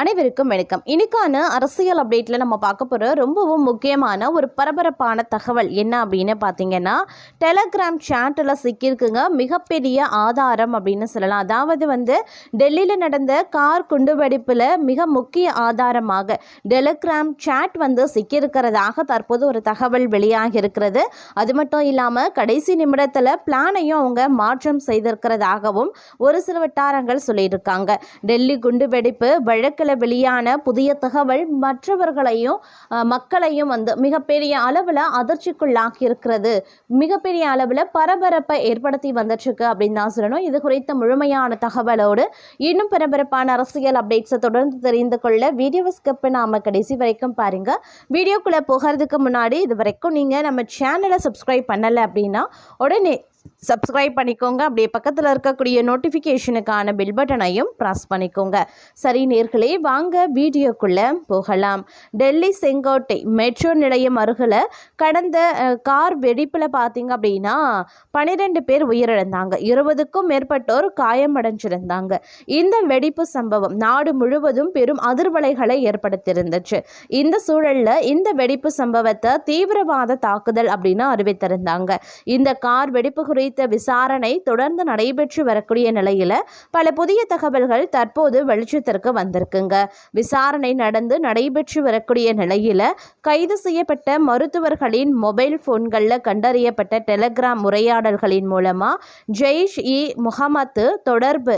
அனைவருக்கும் வணக்கம். இன்னைக்கான அரசியல் அப்டேட்டில் நம்ம பார்க்க போகிற ரொம்பவும் முக்கியமான ஒரு பரபரப்பான தகவல் என்ன அப்படின்னு பார்த்தீங்கன்னா டெலகிராம் சேட்டில் சிக்கியிருக்குங்க. மிகப்பெரிய ஆதாரம் அப்படின்னு சொல்லலாம். அதாவது வந்து டெல்லியில் நடந்த கார் குண்டுவெடிப்பில் மிக முக்கிய ஆதாரமாக டெலகிராம் சேட் வந்து சிக்கியிருக்கிறதாக தற்போது ஒரு தகவல் வெளியாகி இருக்கிறது. அது மட்டும் இல்லாமல் கடைசி நிமிடத்தில் பிளானையும் அவங்க மாற்றம் செய்திருக்கிறதாகவும் ஒரு சில வட்டாரங்கள் சொல்லியிருக்காங்க. டெல்லி குண்டுவெடிப்பு வழக்கில் வெளியான புதிய தகவல் மற்றவர்களையும் மக்களையும் வந்து மிகப்பெரிய அளவில் அதிர்ச்சிக்குள்ளாக்கி இருக்கிறது மிகப்பெரிய அளவில் பரபரப்பை ஏற்படுத்தி வந்துட்டுருக்கு அப்படின்னு தான் சொல்லணும். இது குறித்த முழுமையான தகவலோடு இன்னும் பரபரப்பான அரசியல் அப்டேட்ஸை தொடர்ந்து தெரிந்து கொள்ள வீடியோவை ஸ்கிப் நாம கடைசி வரைக்கும் பாருங்க. வீடியோக்குள்ளே போகிறதுக்கு முன்னாடி இது வரைக்கும் நீங்கள் நம்ம சேனலை சப்ஸ்கிரைப் பண்ணலை அப்படின்னா உடனே சப்ஸ்கிரைப் பண்ணிக்கோங்க. அப்படியே பக்கத்தில் இருக்கக்கூடிய நோட்டிஃபிகேஷனுக்கான பில் பட்டனையும் ப்ரெஸ் பண்ணிக்கோங்க. சரி நேர்களே வாங்க வீடியோக்குள்ளே போகலாம். டெல்லி செங்கோட்டை மெட்ரோ நிலையம் அருகில் கடந்த கார் வெடிப்பில் பார்த்தீங்க அப்படின்னா பன்னிரெண்டு பேர் உயிரிழந்தாங்க. இருபதுக்கும் மேற்பட்டோர் காயமடைஞ்சிருந்தாங்க. இந்த வெடிப்பு சம்பவம் நாடு முழுவதும் பெரும் அதிர்வலைகளை ஏற்படுத்தியிருந்துச்சு. இந்த சூழலில் இந்த வெடிப்பு சம்பவத்தை தீவிரவாத தாக்குதல் அப்படின்னு அறிவித்திருந்தாங்க. இந்த கார் வெடிப்பு குறித்த விசாரணை தொடர்ந்து நடைபெற்று வரக்கூடிய நிலையில் பல புதிய தகவல்கள் தற்போது வெளிச்சத்திற்கு வந்திருக்குங்க. விசாரணை நடந்து நடைபெற்று வரக்கூடிய நிலையில் கைது செய்யப்பட்ட மருத்துவர்களின் மொபைல் போன்களில் கண்டறியப்பட்ட டெலகிராம் உரையாடல்களின் மூலமாக ஜெய்ஷ் இ முகமது தொடர்பு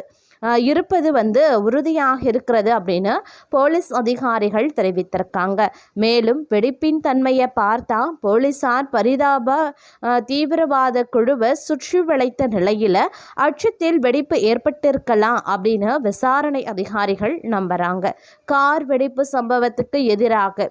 இருப்பது வந்து உறுதியாக இருக்கிறது அப்படின்னு போலீஸ் அதிகாரிகள் தெரிவித்திருக்காங்க. மேலும் வெடிப்பின் தன்மையை பார்த்தா போலீசார் பரிதாப தீவிரவாத குழுவை சுற்றி வளைத்த நிலையில் அச்சத்தில் வெடிப்பு ஏற்பட்டிருக்கலாம் அப்படின்னு விசாரணை அதிகாரிகள் நம்புகிறாங்க கார் வெடிப்பு சம்பவத்துக்கு எதிராக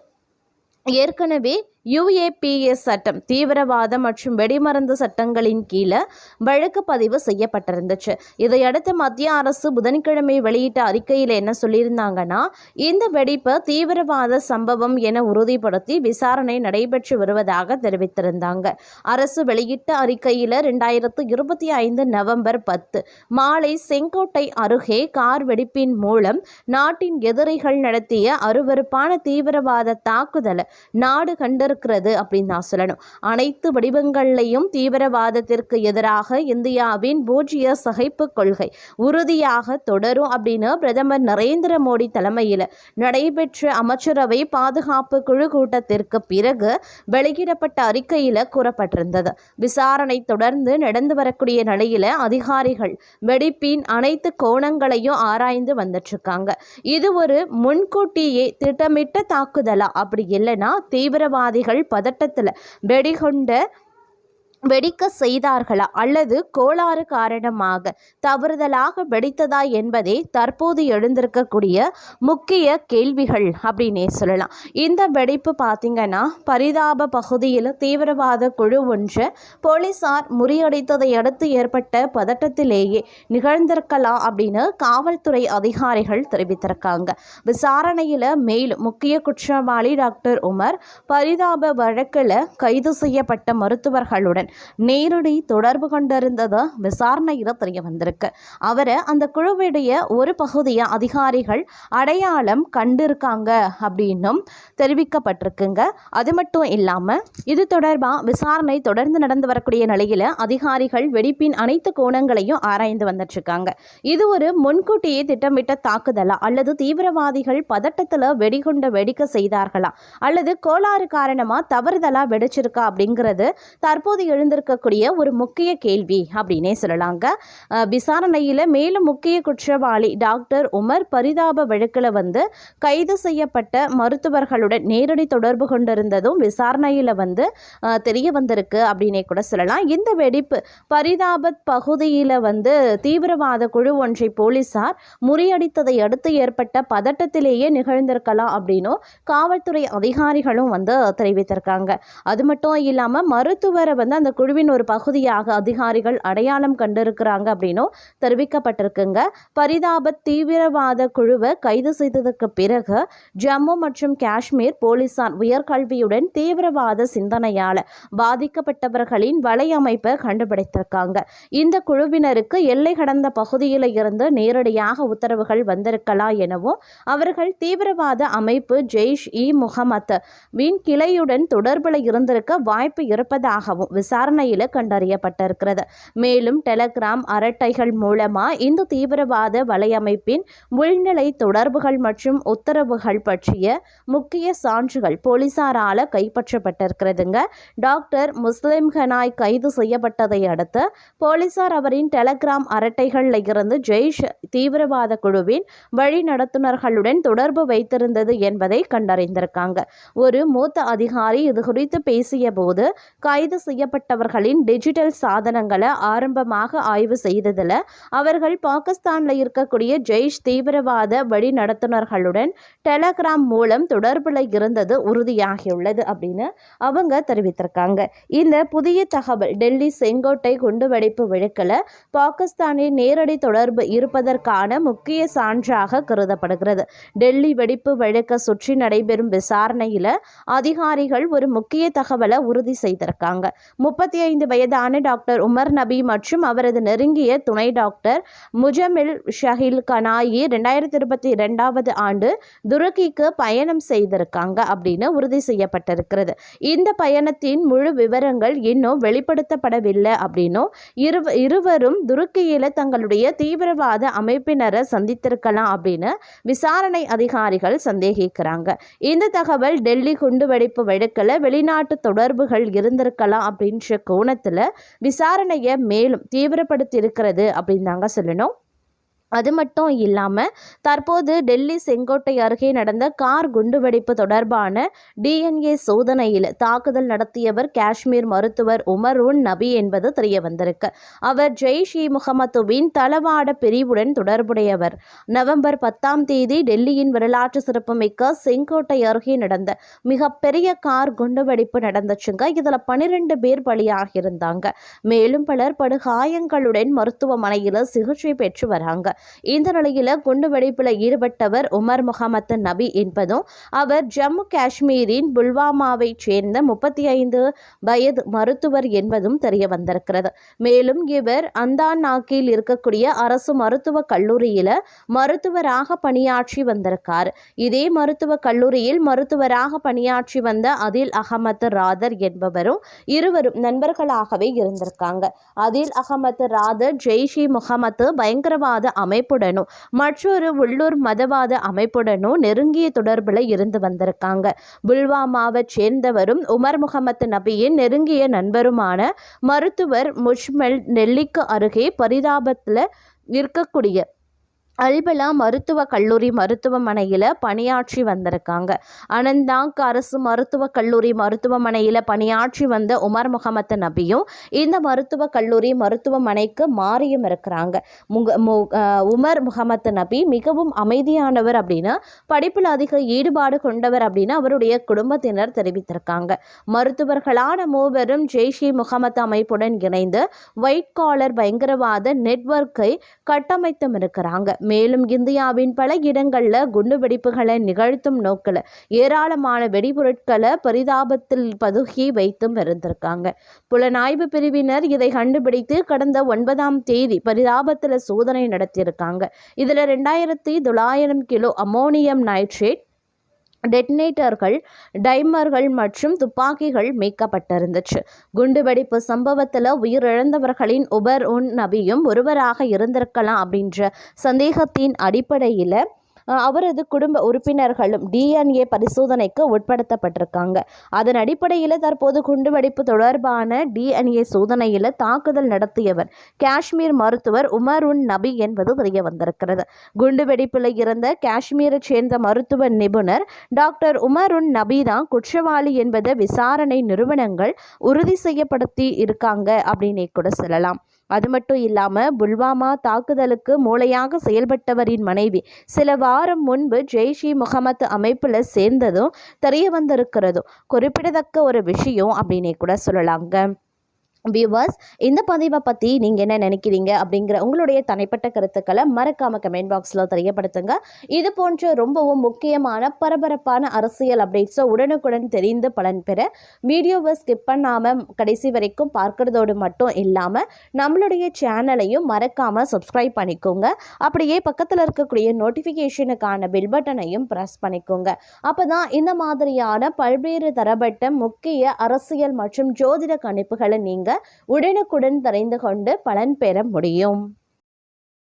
ஏற்கனவே யுஏபிஎஸ் சட்டம் தீவிரவாத மற்றும் வெடிமருந்து சட்டங்களின் கீழே வழக்கு பதிவு செய்யப்பட்டிருந்துச்சு. இதையடுத்து மத்திய அரசு புதன்கிழமை வெளியிட்ட அறிக்கையில் என்ன சொல்லியிருந்தாங்கன்னா இந்த வெடிப்பு தீவிரவாத சம்பவம் என உறுதிப்படுத்தி விசாரணை நடைபெற்று வருவதாக தெரிவித்திருந்தாங்க. அரசு வெளியிட்ட அறிக்கையில் ரெண்டாயிரத்து இருபத்தி ஐந்து நவம்பர் பத்து மாலை செங்கோட்டை அருகே கார் வெடிப்பின் மூலம் நாட்டின் எதிரிகள் நடத்திய அருவருப்பான தீவிரவாத தாக்குதலை நாடு கண்டிருக்கிறது அப்படின்னு நான் சொல்லணும். அனைத்து வடிவங்கள்லையும் தீவிரவாதத்திற்கு எதிராக இந்தியாவின் பூஜ்ய சகைப்பு கொள்கை உறுதியாக தொடரும் அப்படின்னு பிரதமர் நரேந்திர மோடி தலைமையில் நடைபெற்ற அமைச்சரவை பாதுகாப்பு குழு கூட்டத்திற்கு பிறகு வெளியிடப்பட்ட அறிக்கையில் கூறப்பட்டிருந்தது. விசாரணை தொடர்ந்து நடந்து வரக்கூடிய நிலையில அதிகாரிகள் வெடிப்பின் அனைத்து கோணங்களையும் ஆராய்ந்து வந்துட்டுருக்காங்க. இது ஒரு முன்கூட்டியே திட்டமிட்ட தாக்குதலா? அப்படி இல்லைன்னா தீவிரவாதி தீவிரவாதிகள் பதட்டத்தில் வெடிகொண்ட வெடிக்க செய்தார்களா அல்லது கோளாறு காரணமாக தவறுதலாக வெடித்ததா என்பதே தற்போது எழுந்திருக்கக்கூடிய முக்கிய கேள்விகள் அப்படின்னே சொல்லலாம். இந்த வெடிப்பு பார்த்தீங்கன்னா பரிதாப பகுதியில் தீவிரவாத குழு ஒன்று போலீசார் முறியடித்ததை அடுத்து ஏற்பட்ட பதட்டத்திலேயே நிகழ்ந்திருக்கலாம் அப்படின்னு காவல்துறை அதிகாரிகள் தெரிவித்திருக்காங்க. விசாரணையில் மேலும் முக்கிய குற்றவாளி டாக்டர் உமர் பரிதாப வழக்கில் கைது செய்யப்பட்ட மருத்துவர்களுடன் நேரடி தொடர்பு கொண்டிருந்தது விசாரணையில் தெரிய வந்திருக்கு. அவரை அந்த குழுவுடைய ஒரு பகுதியை அதிகாரிகள் அடையாளம் கண்டிருக்காங்க அப்படின்னும் தெரிவிக்கப்பட்டிருக்குங்க. அது மட்டும் இல்லாமல் இது தொடர்பாக விசாரணை தொடர்ந்து நடந்து வரக்கூடிய நிலையில் அதிகாரிகள் வெடிப்பின் அனைத்து கோணங்களையும் ஆராய்ந்து வந்துட்டுருக்காங்க இது ஒரு முன்கூட்டியே திட்டமிட்ட தாக்குதலா அல்லது தீவிரவாதிகள் பதட்டத்தில் வெடிகுண்ட வெடிக்க செய்தார்களா அல்லது கோளாறு காரணமாக தவறுதலாக வெடிச்சிருக்கா அப்படிங்கிறது தற்போது எழுந்திருக்கக்கூடிய ஒரு முக்கிய கேள்வி அப்படின்னே சொல்லலாங்க. விசாரணையில் மேலும் முக்கிய குற்றவாளி டாக்டர் உமர் பரிதாப வழக்கில் வந்து கைது செய்யப்பட்ட மருத்துவர்களுடன் நேரடி தொடர்பு கொண்டிருந்ததும் விசாரணையில் வந்து தெரிய வந்திருக்கு அப்படின்னே கூட சொல்லலாம். இந்த வெடிப்பு பரிதாபத் பகுதியில் வந்து தீவிரவாத குழு ஒன்றை போலீசார் முறியடித்ததை அடுத்து ஏற்பட்ட பதட்டத்திலேயே நிகழ்ந்திருக்கலாம் அப்படின்னும் காவல்துறை அதிகாரிகளும் வந்து தெரிவித்திருக்காங்க. அது மட்டும் இல்லாமல் மருத்துவரை வந்து அந்த குழுவின் ஒரு பகுதியாக அதிகாரிகள் அடையாளம் கண்டிருக்கிறாங்க அப்படின்னும் தெரிவிக்கப்பட்டிருக்குங்க. பரிதாபத் தீவிரவாத குழுவை கைது செய்ததற்கு பிறகு ஜம்மு மற்றும் காஷ்மீர் போலீசார் உயர்கல்வியுடன் தீவிரவாத சிந்தனையால் பாதிக்கப்பட்டவர்களின் வலையமைப்பை கண்டுபிடித்திருக்காங்க. இந்த குழுவினருக்கு எல்லை கடந்த பகுதியில் இருந்து நேரடியாக உத்தரவுகள் வந்திருக்கலாம் எனவும் அவர்கள் தீவிரவாத அமைப்பு ஜெய்ஷ் இ முகமது வின் கிளையுடன் தொடர்பில் இருந்திருக்க வாய்ப்பு இருப்பதாகவும் விசாரணையில் கண்டறியப்பட்டிருக்கிறது. மேலும் டெலகிராம் அரட்டைகள் மூலமா இந்த தீவிரவாத வலையமைப்பின் உள்நிலை தொடர்புகள் மற்றும் உத்தரவுகள் பற்றிய முக்கிய சான்றுகள் போலீசாரால கைப்பற்றப்பட்டிருக்கிறதுங்க. டாக்டர் முஸ்லிம் ஹனாய் கைது செய்யப்பட்டதை அடுத்து போலீசார் அவரின் டெலகிராம் அரட்டைகளில் இருந்து ஜெய்ஷ் தீவிரவாத குழுவின் வழிநடத்துனர்களுடன் தொடர்பு வைத்திருந்தது என்பதை கண்டறிந்திருக்காங்க. ஒரு மூத்த அதிகாரி இது குறித்து பேசிய போது கைது செய்யப்பட்டவர்களின் டிஜிட்டல் சாதனங்களை ஆரம்பமாக ஆய்வு செய்ததில் அவர்கள் பாகிஸ்தானில் இருக்கக்கூடிய ஜெய்ஷ் தீவிரவாத வழிநடத்துனர்களுடன் டெலகிராம் மூலம் தொடர்பில் இருந்தது உறுதியாகியுள்ளது அப்படின்னு அவங்க தெரிவித்திருக்காங்க. இந்த புதிய தகவல் டெல்லி செங்கோட்டை குண்டுவெடிப்பு வழக்கில் பாகிஸ்தானின் நேரடி தொடர்பு இருப்பதற்கான முக்கிய சான்றாக கருதப்படுகிறது. டெல்லி வெடிப்பு வழக்க சுற்றி நடைபெறும் விசாரணையில் அதிகாரிகள் ஒரு முக்கிய தகவலை உறுதி செய்திருக்காங்க. முப்பத்தி ஐந்து வயதான டாக்டர் உமர் நபி மற்றும் அவரது நெருங்கிய துணை டாக்டர் முஜமில் ஷஹில் கனாயி ரெண்டாயிரத்தி இருபத்தி ரெண்டாவது ஆண்டு துருக்கிக்கு பயணம் செய்திருக்காங்க அப்படின்னு உறுதி செய்யப்பட்டிருக்கிறது. இந்த பயணத்தின் முழு விவரங்கள் இன்னும் வெளிப்படுத்தப்படவில்லை அப்படின்னும் இரு இருவரும் துருக்கியில் தங்களுடைய தீவிரவாத அமைப்பினரை சந்தித்திருக்கலாம் அப்படின்னு விசாரணை அதிகாரிகள் சந்தேகிக்கிறாங்க. இந்த தகவல் டெல்லி குண்டுவெடிப்பு வழக்கில் வெளிநாட்டு தொடர்புகள் இருந்திருக்கலாம் அப்படின்னு அப்படின்ற கோணத்தில் விசாரணையை மேலும் தீவிரப்படுத்தி இருக்கிறது அப்படின்னு தாங்க சொல்லணும். அது மட்டும் இல்லாமல் தற்போது டெல்லி செங்கோட்டை அருகே நடந்த கார் குண்டுவெடிப்பு தொடர்பான டிஎன்ஏ சோதனையில் தாக்குதல் நடத்தியவர் காஷ்மீர் மருத்துவர் உமர் உன் நபி என்பது தெரிய வந்திருக்கு அவர் ஜெய்ஷ் இ முகமதுவின் தளவாட பிரிவுடன் தொடர்புடையவர். நவம்பர் பத்தாம் தேதி டெல்லியின் வரலாற்று சிறப்புமிக்க செங்கோட்டை அருகே நடந்த மிகப்பெரிய கார் குண்டுவெடிப்பு நடந்துச்சுங்க. இதில் பனிரெண்டு பேர் பலியாகியிருந்தாங்க. மேலும் பலர் படுகாயங்களுடன் மருத்துவமனையில் சிகிச்சை பெற்று வராங்க. இந்த நிலையில் குண்டுவெடிப்பில் ஈடுபட்டவர் உமர் முகமது நபி என்பதும் அவர் ஜம்மு காஷ்மீரின் புல்வாமாவைச் சேர்ந்த முப்பத்தி ஐந்து வயது மருத்துவர் என்பதும் தெரிய வந்திருக்கிறது. மேலும் இவர் அந்தாநாக்கில் இருக்கக்கூடிய அரசு மருத்துவக் கல்லூரியில் மருத்துவராக பணியாற்றி வந்திருக்கார். இதே மருத்துவக் கல்லூரியில் மருத்துவராக பணியாற்றி வந்த அதில் அகமது ராதர் என்பவரும் இருவரும் நண்பர்களாகவே இருந்திருக்காங்க. அதில் அகமது ராதர் ஜெய்ஷி முகமது பயங்கரவாத அமைப்புடனும் மற்றொரு உள்ளூர் மதவாத அமைப்புடனும் நெருங்கிய தொடர்பில் இருந்து வந்திருக்காங்க. புல்வாமாவை சேர்ந்தவரும் உமர் முகமது நபியின் நெருங்கிய நண்பருமான மருத்துவர் முஷ்மல் நெல்லிக்கு அருகே பரிதாபத்தில் இருக்கக்கூடிய அல்பலா மருத்துவக் கல்லூரி மருத்துவமனையில் பணியாற்றி வந்திருக்காங்க. அனந்தாங்க் அரசு மருத்துவக் கல்லூரி மருத்துவமனையில் பணியாற்றி வந்த உமர் முகமது நபியும் இந்த மருத்துவக் கல்லூரி மருத்துவமனைக்கு மாறியும் இருக்கிறாங்க. முக மு உமர் முகமது நபி மிகவும் அமைதியானவர் அப்படின்னு படிப்பில் அதிக ஈடுபாடு கொண்டவர் அப்படின்னு அவருடைய குடும்பத்தினர் தெரிவித்திருக்காங்க. மருத்துவர்களான மூவரும் ஜெய்ஷி முகமது அமைப்புடன் இணைந்து ஒயிட் காலர் பயங்கரவாத நெட்வொர்க்கை கட்டமைத்தும் இருக்கிறாங்க. மேலும் இந்தியாவின் பல இடங்களில் குண்டுவெடிப்புகளை நிகழ்த்தும் நோக்கில் ஏராளமான வெடிபொருட்களை பரிதாபத்தில் பதுகி வைத்தும் இருந்திருக்காங்க. புலனாய்வு பிரிவினர் இதை கண்டுபிடித்து கடந்த ஒன்பதாம் தேதி பரிதாபத்தில் சோதனை நடத்தியிருக்காங்க. இதில் ரெண்டாயிரத்தி தொள்ளாயிரம் கிலோ அமோனியம் நைட்ரேட் டெட்னேட்டர்கள் டைமர்கள் மற்றும் துப்பாக்கிகள் மீட்கப்பட்டிருந்துச்சு. குண்டுவெடிப்பு சம்பவத்தில் உயிரிழந்தவர்களின் உபர் உன் நபியும் ஒருவராக இருந்திருக்கலாம் அப்படின்ற சந்தேகத்தின் அடிப்படையில் அவரது குடும்ப உறுப்பினர்களும் டிஎன்ஏ பரிசோதனைக்கு உட்படுத்தப்பட்டிருக்காங்க. அதன் அடிப்படையில் தற்போது குண்டுவெடிப்பு தொடர்பான டிஎன்ஏ சோதனையில் தாக்குதல் நடத்தியவர் காஷ்மீர் மருத்துவர் உமர் உன் நபி என்பது தெரிய வந்திருக்கிறது. குண்டுவெடிப்பில் இருந்த காஷ்மீரை சேர்ந்த மருத்துவ நிபுணர் டாக்டர் உமர் உன் நபி தான் குற்றவாளி என்பதை விசாரணை நிறுவனங்கள் உறுதி செய்யப்படுத்தி இருக்காங்க அப்படின்னே கூட சொல்லலாம். அது மட்டும் இல்லாமல் புல்வாமா தாக்குதலுக்கு மூளையாக செயல்பட்டவரின் மனைவி. சில வாரம் முன்பு ஜெய்ஷி முகமது அமைப்பில் சேர்ந்ததும் தெரிய வந்திருக்கிறதும் குறிப்பிடத்தக்க ஒரு விஷயம் அப்படின்னே கூட சொல்லலாங்க. வியூவர்ஸ் இந்த பதிவை பற்றி நீங்கள் என்ன நினைக்கிறீங்க அப்படிங்கிற உங்களுடைய தனிப்பட்ட கருத்துக்களை மறக்காமல் கமெண்ட் பாக்ஸில் தெரியப்படுத்துங்க. இது போன்ற ரொம்பவும் முக்கியமான பரபரப்பான அரசியல் அப்டேட்ஸை உடனுக்குடன் தெரிந்து பலன் பெற வீடியோவை ஸ்கிப் பண்ணாமல் கடைசி வரைக்கும் பார்க்குறதோடு மட்டும் இல்லாமல் நம்மளுடைய சேனலையும் மறக்காமல் சப்ஸ்கிரைப் பண்ணிக்கோங்க. அப்படியே பக்கத்தில் இருக்கக்கூடிய நோட்டிஃபிகேஷனுக்கான பில் பட்டனையும் ப்ரெஸ் பண்ணிக்கோங்க. அப்போ தான் இந்த மாதிரியான பல்வேறு தரப்பட்ட முக்கிய அரசியல் மற்றும் ஜோதிட கணிப்புகளை நீங்கள் உடனுக்குடன் தெரிந்து கொண்டு பலன் பெற முடியும்.